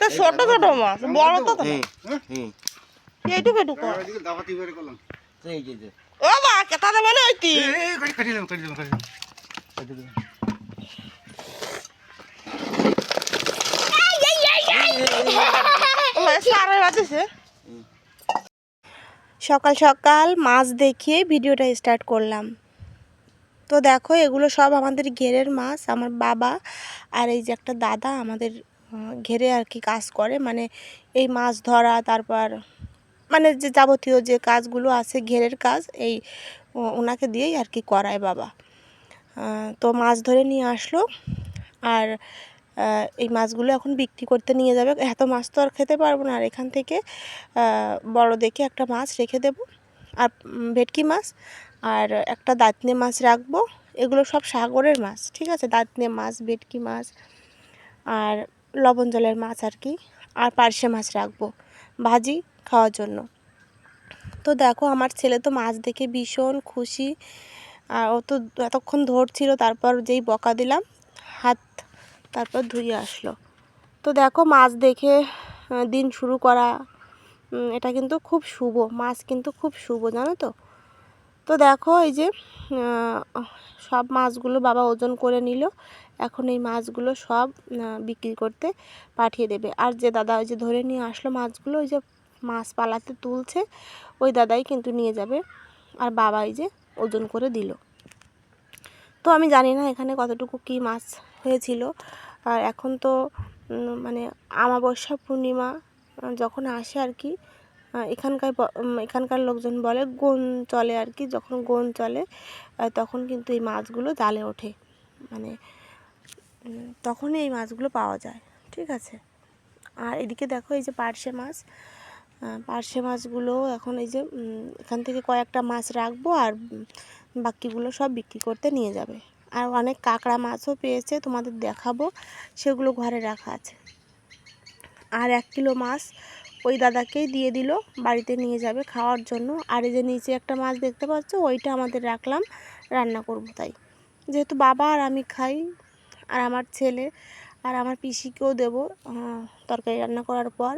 তো ছোট ছোট মাছ বড় তো তো এইটুকু এইটুকু তো এই যে যে। ও মা কেতা দেবে না ওইটি? সারা বাজেছে। সকাল সকাল মাছ দেখিয়ে ভিডিওটা স্টার্ট করলাম। তো দেখো, এগুলো সব আমাদের ঘেরের মাছ, আমার বাবা আর এই যে একটা দাদা আমাদের ঘেরে আর কি কাজ করে। মানে এই মাছ ধরা, তারপর মানে যে যাবতীয় যে কাজগুলো আছে ঘেরের কাজ, এই ওনাকে দিয়েই আর কি করায় বাবা। তো মাছ ধরে নিয়ে আসলো আর এই মাছগুলো এখন বিক্রি করতে নিয়ে যাবে। এত মাছ তো আর খেতে পারব না, আর এখান থেকে বড় দেখে একটা মাছ রেখে দেব। আর ভেটকি মাছ আর একটা দাঁতনে মাছ রাখব। এগুলো সব সাগরের মাছ, ঠিক আছে? দাঁতনে মাছ, ভেটকি মাছ আর লবণ জলের মাছ আর কি। আর পার্শে মাছ রাখব ভাজি খাওয়ার জন্য। তো দেখো, আমার ছেলে তো মাছ দেখে ভীষণ খুশি। আর ও তো এতক্ষণ ধরছিল, তারপর যেই বকা দিলাম, হাত তারপর ধুয়ে আসলো। তো দেখো, মাছ দেখে দিন শুরু করা এটা কিন্তু খুব শুভ, মাছ কিন্তু খুব শুভ, জানো তো? তো দেখো এই যে সব মাছগুলো বাবা ওজন করে নিল। এখন এই মাছগুলো সব বিক্রি করতে পাঠিয়ে দেবে। আর যে দাদা ওই যে ধরে নিয়ে আসলো মাছগুলো, ওই যে মাছ পালাতে তুলছে, ওই দাদাই কিন্তু নিয়ে যাবে। আর বাবা এই যে ওজন করে দিল। তো আমি জানি না এখানে কতটুকু কি মাছ হয়েছিল। আর এখন তো মানে আমাবস্যা পূর্ণিমা যখন আসে আর কি এখানকার এখানকার লোকজন বলে গোন চলে আর কি। যখন গোন চলে তখন কিন্তু এই মাছগুলো জালে ওঠে। মানে তখনই এই মাছগুলো পাওয়া যায়। ঠিক আছে? আর এদিকে দেখো এই যে পার্শে মাছ। পার্শে মাছগুলো এখন এই যে এখান থেকে কয়েকটা মাছ রাখব আর বাকিগুলো সব বিক্রি করতে নিয়ে যাবে। আর অনেক কাঁকড়া মাছও পেয়েছে, তোমাদের দেখাবো। সেগুলো ঘরে রাখা আছে। আর এক কিলো মাছ ওই দাদাকেই দিয়ে দিল, বাড়িতে নিয়ে যাবে খাওয়ার জন্য। আর এই যে নিচে একটা মাছ দেখতে পাচ্ছ, ওইটা আমাদের রাখলাম, রান্না করব তাই। যেহেতু বাবা আর আমি খাই, আর আমার ছেলে, আর আমার পিসিকেও দেবো তরকারি রান্না করার পর।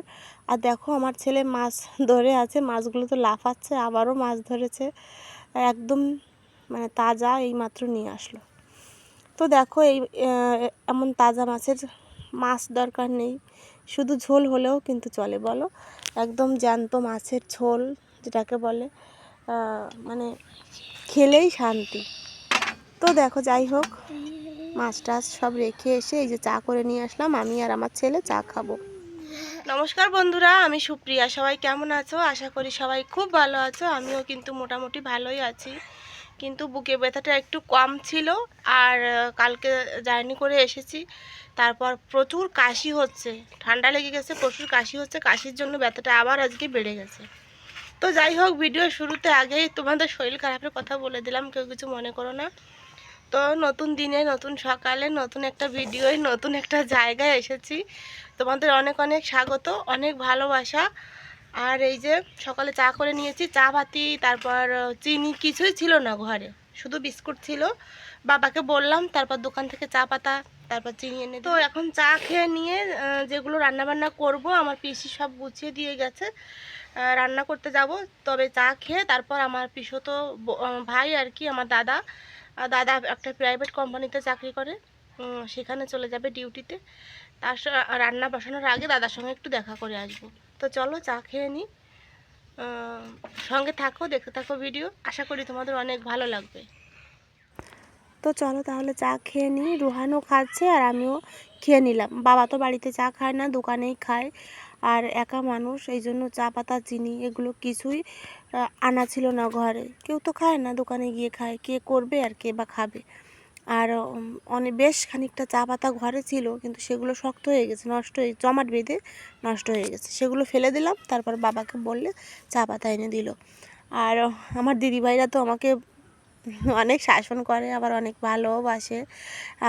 আর দেখো আমার ছেলে মাছ ধরে আছে, মাছগুলো তো লাফাচ্ছে, আবারও মাছ ধরেছে। একদম মানে তাজা এই মাত্র নিয়ে আসলো। তো দেখো এই এমন তাজা মাছের মাছ দরকার নেই। শুধু ঝোল হলেও কিন্তু চলে, বলো? একদম জ্যান্ত মাছের ঝোল যেটাকে বলে মানে খেলেই শান্তি। তো দেখো, যাই হোক, মাছ টাছ সব রেখে এসে এই যে চা করে নিয়ে আসলাম, আমি আর আমার ছেলে চা খাব। নমস্কার বন্ধুরা, আমি সুপ্রিয়া। সবাই কেমন আছো? আশা করি সবাই খুব ভালো আছো। আমিও কিন্তু মোটামুটি ভালোই আছি। কিন্তু বুকে ব্যথাটা একটু কম ছিল, আর কালকে জার্নি করে এসেছি। তারপর প্রচুর কাশি হচ্ছে। ঠান্ডা লেগে গেছে, প্রচুর কাশি হচ্ছে, কাশির জন্য ব্যথাটা আবার আজকে বেড়ে গেছে। তো যাই হোক ভিডিও শুরুতে আগেই তোমাদের শরীর খারাপের কথা বলে দিলাম, কেউ কিছু মনে করো না। তো নতুন দিনে, নতুন সকালে, নতুন একটা ভিডিওয় নতুন একটা জায়গায় এসেছি। তোমাদের অনেক অনেক স্বাগত, অনেক ভালোবাসা। আর এই যে সকালে চা করে নিয়েছি, চা ভাতি তারপর চিনি, কিছুই ছিল না ঘরে। শুধু বিস্কুট ছিল। বাবাকে বললাম, তারপর দোকান থেকে চা পাতা তারপর চিনি এনে তো এখন চা খেয়ে নিয়ে যেগুলো রান্না বান্না করব আমার পিসি সব গুছিয়ে দিয়ে গেছে। রান্না করতে যাব তবে চা খেয়ে তারপর আমার পিসো তো ভাই আর কি আমার দাদা। দাদা একটা প্রাইভেট কোম্পানিতে চাকরি করে সেখানে চলে যাবে ডিউটিতে তার রান্না বসানোর আগে দাদার সঙ্গে একটু দেখা করে আসব। তো চলো চা খেয়ে নিই সঙ্গে থাকো দেখতে থাকো ভিডিও আশা করি তোমাদের অনেক ভালো লাগবে। তো চলো তাহলে চা খেয়ে নিই। রুহানও খাচ্ছে আর আমিও খেয়ে নিলাম। বাবা তো বাড়িতে চা খায় না, দোকানেই খায়। আর একা মানুষ, এই জন্য চা পাতা, চিনি এগুলো কিছুই আনা ছিল না ঘরে। কেউ তো খায় না, দোকানে গিয়ে খায়। কে করবে আর কে বা খাবে? আর অনেক বেশ খানিকটা চা পাতা ঘরে ছিল, কিন্তু সেগুলো শক্ত হয়ে গেছে, নষ্ট হয়ে, জমাট বেঁধে নষ্ট হয়ে গেছে। সেগুলো ফেলে দিলাম, তারপর বাবাকে বললে চা পাতা এনে দিল। আর, আমার দিদিভাইরা তো আমাকে অনেক শাসন করে আবার অনেক ভালোবাসে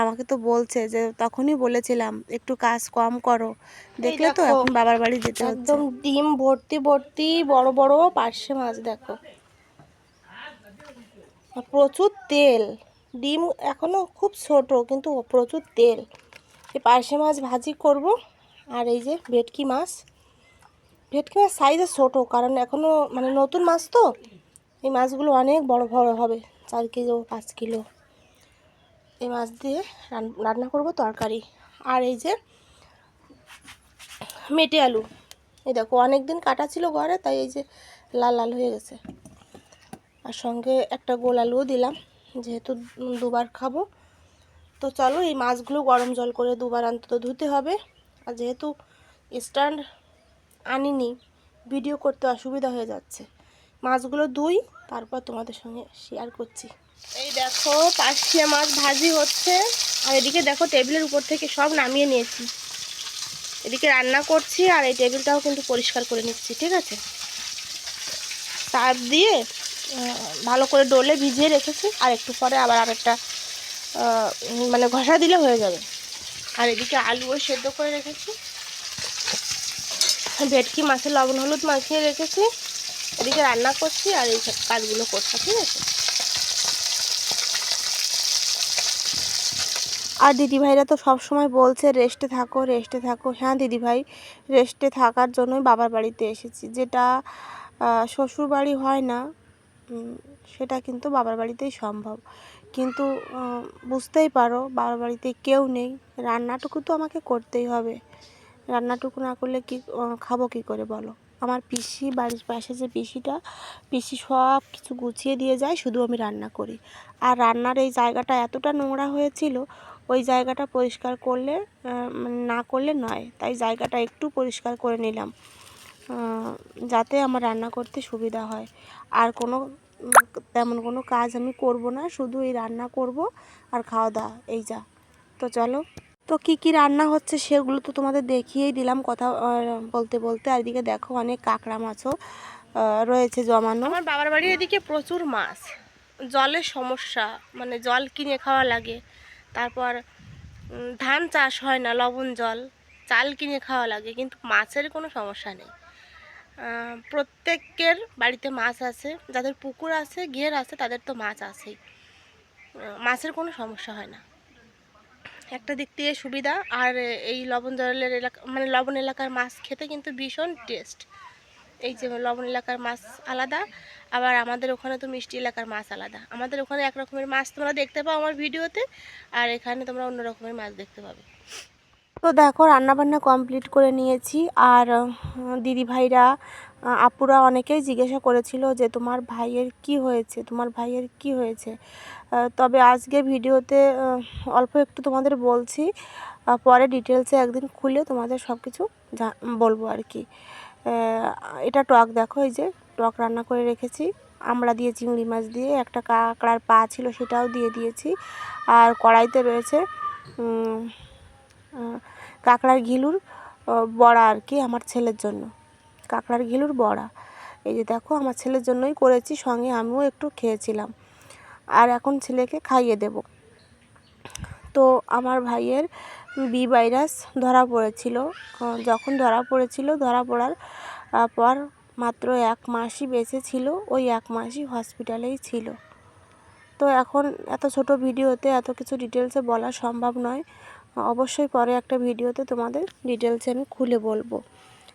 আমাকে তো বলছে যে তখনই বলেছিলাম একটু কাজ কম করো। দেখলে তো এখন বাবার বাড়ি যেতে হচ্ছে। একদম ডিম ভর্তি ভর্তি বড় বড় পার্শে মাছ দেখো। প্রচুর তেল। ডিম এখনও খুব ছোট কিন্তু প্রচুর তেল। এই পার্শে মাছ ভাজি করব আর এই যে ভেটকি মাছ। ভেটকি মাছ সাইজে ছোটো কারণ এখনও মানে নতুন মাছ তো। এই মাছগুলো অনেক বড় বড় হবে। চার কিলো, পাঁচ কিলো। এই মাছ দিয়ে রান- রান্না করব তরকারি। আর এই যে মেটে আলু। এই দেখো অনেক দিন কাটা ছিল ঘরে, তাই এই যে লাল লাল হয়ে গেছে। আর সঙ্গে একটা গোল আলুও দিলাম, যেহেতু দুবার খাব। তো চলো, এই মাছগুলো গরম জল করে দুবার অন্তত ধুতে হবে। আর যেহেতু স্ট্যান্ড আনিনি, ভিডিও করতে অসুবিধা হয়ে যাচ্ছে। মাছগুলো ধুই, তারপর তোমাদের সঙ্গে শেয়ার করছি। এই দেখো পাঁচশিয়া মাছ ভাজি হচ্ছে। আর এদিকে দেখো, টেবিলের উপর থেকে সব নামিয়ে নিয়েছি। এদিকে রান্না করছি আর এই টেবিলটাও কিন্তু পরিষ্কার করে নিচ্ছি, ঠিক আছে? সার্ফ দিয়ে ভালো করে ডোলে ভিজিয়ে রেখেছি। আর একটু পরে আবার আর একটা মানে ঘষা দিলে হয়ে যাবে। আর এদিকে আলুও সেদ্ধ করে রেখেছি। ভেটকি মাছের লবণ হলুদ মাখিয়ে রেখেছি। এদিকে রান্না করছি আর এই কাজগুলো করছি, ঠিক আছে? আর দিদিভাইরা তো সব সময় বলছে, রেস্টে থাকো রেস্টে থাকো। হ্যাঁ দিদিভাই, রেস্টে থাকার জন্যই বাবার বাড়িতে এসেছি। যেটা শ্বশুর বাড়ি হয় না সেটা কিন্তু বাবার বাড়িতেই সম্ভব। কিন্তু বুঝতেই পারো, বাবার বাড়িতে কেউ নেই। রান্নাটুকু তো আমাকে করতেই হবে। রান্নাটুকু না করলে কি খাব কি করে বলো? আমার পিসি, বাড়ির পাশে যে পিসিটা, পিসি সব কিছু গুছিয়ে দিয়ে যায়, শুধু আমি রান্না করি। আর রান্নার এই জায়গাটা এতটা নোংরা হয়েছিল, ওই জায়গাটা পরিষ্কার করলে মানে না করলে নয়, তাই জায়গাটা একটু পরিষ্কার করে নিলাম যাতে আমার রান্না করতে সুবিধা হয়। আর কোনো, তেমন কোনো কাজ আমি করব না, শুধু এই রান্না করব আর খাওয়া দাওয়া, এই যা। তো চলো। তো কি কি রান্না হচ্ছে সেগুলো তো তোমাদের দেখিয়েই দিলাম কথা বলতে বলতে। আর এদিকে দেখো অনেক কাঁকড়া মাছও রয়েছে জমানো। আমার বাবার বাড়ির এদিকে প্রচুর মাছ। জলের সমস্যা মানে জল কিনে খাওয়া লাগে। তারপর ধান চাষ হয় না, লবণ জল, চাল কিনে খাওয়া লাগে, কিন্তু মাছের কোনো সমস্যা নেই। প্রত্যেকের বাড়িতে মাছ আছে, যাদের পুকুর আছে, ঘের আছে, তাদের তো মাছ আছেই। মাছের কোনো সমস্যা হয় না। একটা দিক দিয়ে সুবিধা, আর এই লবণ জলের এলাকা মানে লবণ এলাকার মাছ খেতে কিন্তু ভীষণ টেস্ট এই যে লবণ এলাকার মাছ আলাদা, আবার আমাদের ওখানে তো মিষ্টি এলাকার মাছ আলাদা। আমাদের ওখানে এক রকমের মাছ তোমরা দেখতে পাও আমার ভিডিওতে, আর এখানে তোমরা অন্য রকমের মাছ দেখতে পাবে। তো দেখো, রান্নাবান্না কমপ্লিট করে নিয়েছি, আর দিদি ভাইরা আপুরা অনেকেই জিজ্ঞাসা করেছিল যে তোমার ভাইয়ের কি হয়েছে, তোমার ভাইয়ের কি হয়েছে? তবে আজকে ভিডিওতে অল্প একটু তোমাদের বলছি পরে ডিটেলসে একদিন খুলে তোমাদের সব কিছু বলব আর কি। এটা টক দেখো, এই যে টক রান্না করে রেখেছি। আমরা দিয়ে চিংড়ি মাছ দিয়ে একটা কাঁকড়ার পা ছিল সেটাও দিয়ে দিয়েছি। আর কড়াইতে রয়েছে কাঁকড়ার ঘিলুর বড়া আর কি আমার ছেলের জন্য। কাঁকড়ার ঘিলুর বড়া। এই যে দেখো, আমার ছেলের জন্যই করেছি, সঙ্গে আমিও একটু খেয়েছিলাম। আর এখন ছেলেকে খাইয়ে দেব। তো আমার ভাইয়ের বি ভাইরাস ধরা পড়েছিল। যখন ধরা পড়েছিল, ধরা পড়ার পর মাত্র এক মাসই বেঁচে ছিল, ওই এক মাসই হসপিটালেই ছিল। তো এখন এত ছোট ভিডিওতে এত কিছু ডিটেলসে বলা সম্ভব নয়। অবশ্যই পরে একটা ভিডিওতে তোমাদের ডিটেলসে আমি খুলে বলব।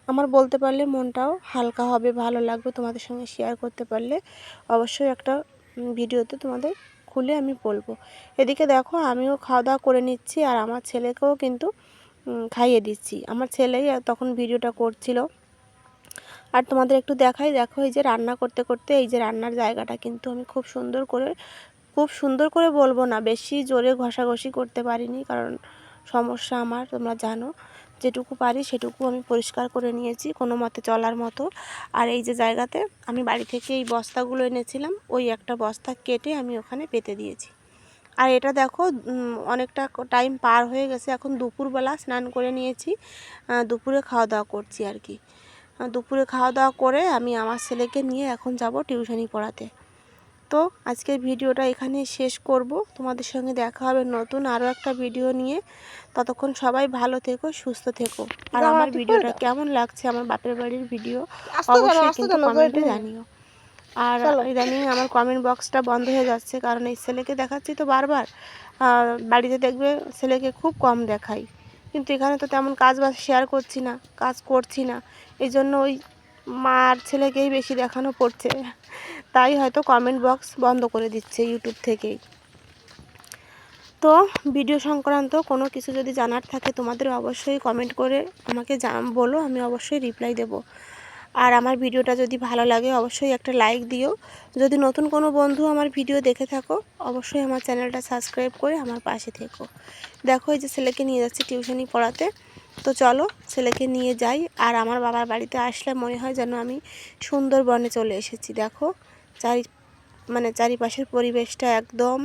আমার বলতে পারলে মনটাও হালকা হবে, ভালো লাগবে তোমাদের সঙ্গে শেয়ার করতে পারলে। অবশ্যই একটা ভিডিওতে তোমাদের খুলে আমি বলব। এদিকে দেখো, আমিও খাওয়া দাওয়া করে নিচ্ছি আর আমার ছেলেকেও কিন্তু খাইয়ে দিচ্ছি। আমার ছেলেই তখন ভিডিওটা করছিল। আর তোমাদের একটু দেখাই, দেখো এই যে রান্না করতে করতে এই যে রান্নার জায়গাটা কিন্তু আমি খুব সুন্দর করে, খুব সুন্দর করে বলব না, বেশি জোরে ঘষাঘষি করতে পারিনি কারণ সমস্যা আমার, তোমরা জানো। যেটুকু পারি সেটুকু আমি পরিষ্কার করে নিয়েছি কোনো মতে চলার মতো। আর এই যে জায়গাতে আমি বাড়ি থেকে এই বস্তাগুলো এনেছিলাম, ওই একটা বস্তা কেটে আমি ওখানে পেতে দিয়েছি। আর এটা দেখো অনেকটা টাইম পার হয়ে গেছে। এখন দুপুরবেলা স্নান করে নিয়েছি দুপুরে খাওয়া দাওয়া করছি আর কি। দুপুরে খাওয়া দাওয়া করে আমি আমার ছেলেকে নিয়ে এখন যাব টিউশনি পড়াতে। তো আজকের ভিডিওটা এখানে শেষ করব। তোমাদের সঙ্গে দেখা হবে নতুন আরও একটা ভিডিও নিয়ে। ততক্ষণ সবাই ভালো থেকো সুস্থ থেকো। আর আমার ভিডিওটা কেমন লাগছে আমার বাপের বাড়ির ভিডিও অবশ্যই কিন্তু কমেন্টে জানিও। আর। ইদানিং আমার কমেন্ট বক্সটা বন্ধ হয়ে যাচ্ছে কারণ এই ছেলেকে দেখাচ্ছি তো বারবার। বাড়িতে দেখবে ছেলেকে খুব কম দেখাই। কিন্তু এখানে তো তেমন কাজ বাজ শেয়ার করছি না কাজ করছি না। এই জন্য ওই মার ছেলেকেই বেশি দেখানো পড়ছে। তাই হয়তো কমেন্ট বক্স বন্ধ করে দিচ্ছে ইউটিউব থেকেই। তো ভিডিও সংক্রান্ত কোনো কিছু যদি জানার থাকে তোমাদের অবশ্যই কমেন্ট করে আমাকে বলো, আমি অবশ্যই রিপ্লাই দেব। আর আমার ভিডিওটা যদি ভালো লাগে অবশ্যই একটা লাইক দিও। যদি নতুন কোনো বন্ধু আমার ভিডিও দেখে থাকো, অবশ্যই আমার চ্যানেলটা সাবস্ক্রাইব করে আমার পাশে থেকো। দেখো এই যে ছেলেকে নিয়ে যাচ্ছি টিউশনি পড়াতে। তো চলো ছেলেকে নিয়ে যাই। আর আমার বাবার বাড়িতে আসলে মনে হয় যেন আমি সুন্দরবনে চলে এসেছি, দেখো। চারি মানে চারিপাশের পরিবেশটা একদম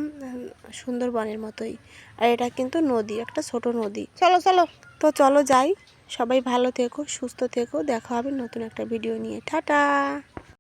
সুন্দরবনের মতোই। আর এটা কিন্তু নদী একটা ছোট নদী। চলো চলো। তো চলো যাই। সবাই ভালো থেকো সুস্থ থেকো। দেখা হবে নতুন একটা ভিডিও নিয়ে। টাটা!